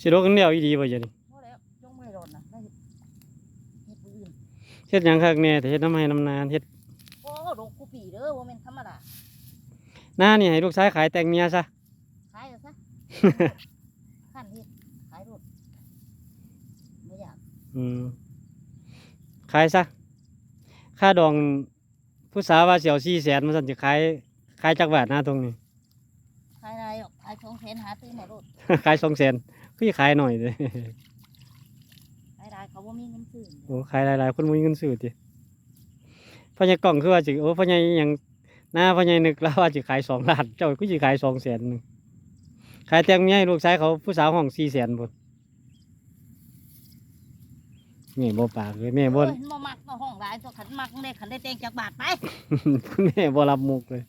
สิโลกันเดียวอีดีบ่เดี๋ยวนี้พอแล้วจงไม่รอนนะได้เฮ็ดผู้อื่นเฮ็ดหยังคักแน่แต่เฮ็ดน้ำให้น้ำนานเฮ็ดโอ้ดอกกูปีเด้อบ่แม่นธรรมดาหน้านี่ให้ลูกชายขายแต่งเมียซะ ขายเอาซะ ขั้นเฮ็ดขายรถบ่อยากอืมขายซะ ค่าดองผู้สาวว่าเสียวสี่แสนมันสั่นจะขายขายจักบาทหน้าตรงนี้ ขายได้หรอกขายของแสนหาตื้อมารถ ขายสองแสน พี่ขายหน่อยเลยขายได้เขาบ่มีเงินซื้อโอ้ขายหลายๆคนมีเงินซื้อติพ่อใหญ่กล่องคือว่าจิโอ้พ่อใหญ่หยังหน้าพ่อใหญ่นึกแล้วว่าจิขายสองล้านเจ้าก็จิขายสองแสนหนึงขายแต่งเมียให้ลูกชายเขาผู้สาวห้องสี่แสนพุ่นแม่บ่ปากเลยแม่บ่โอ้ยบ่มักมาห้องหลายตัวขันมักได้ขันได้เต็งจากบาทไป คุณแม่บ่รับมุกเลย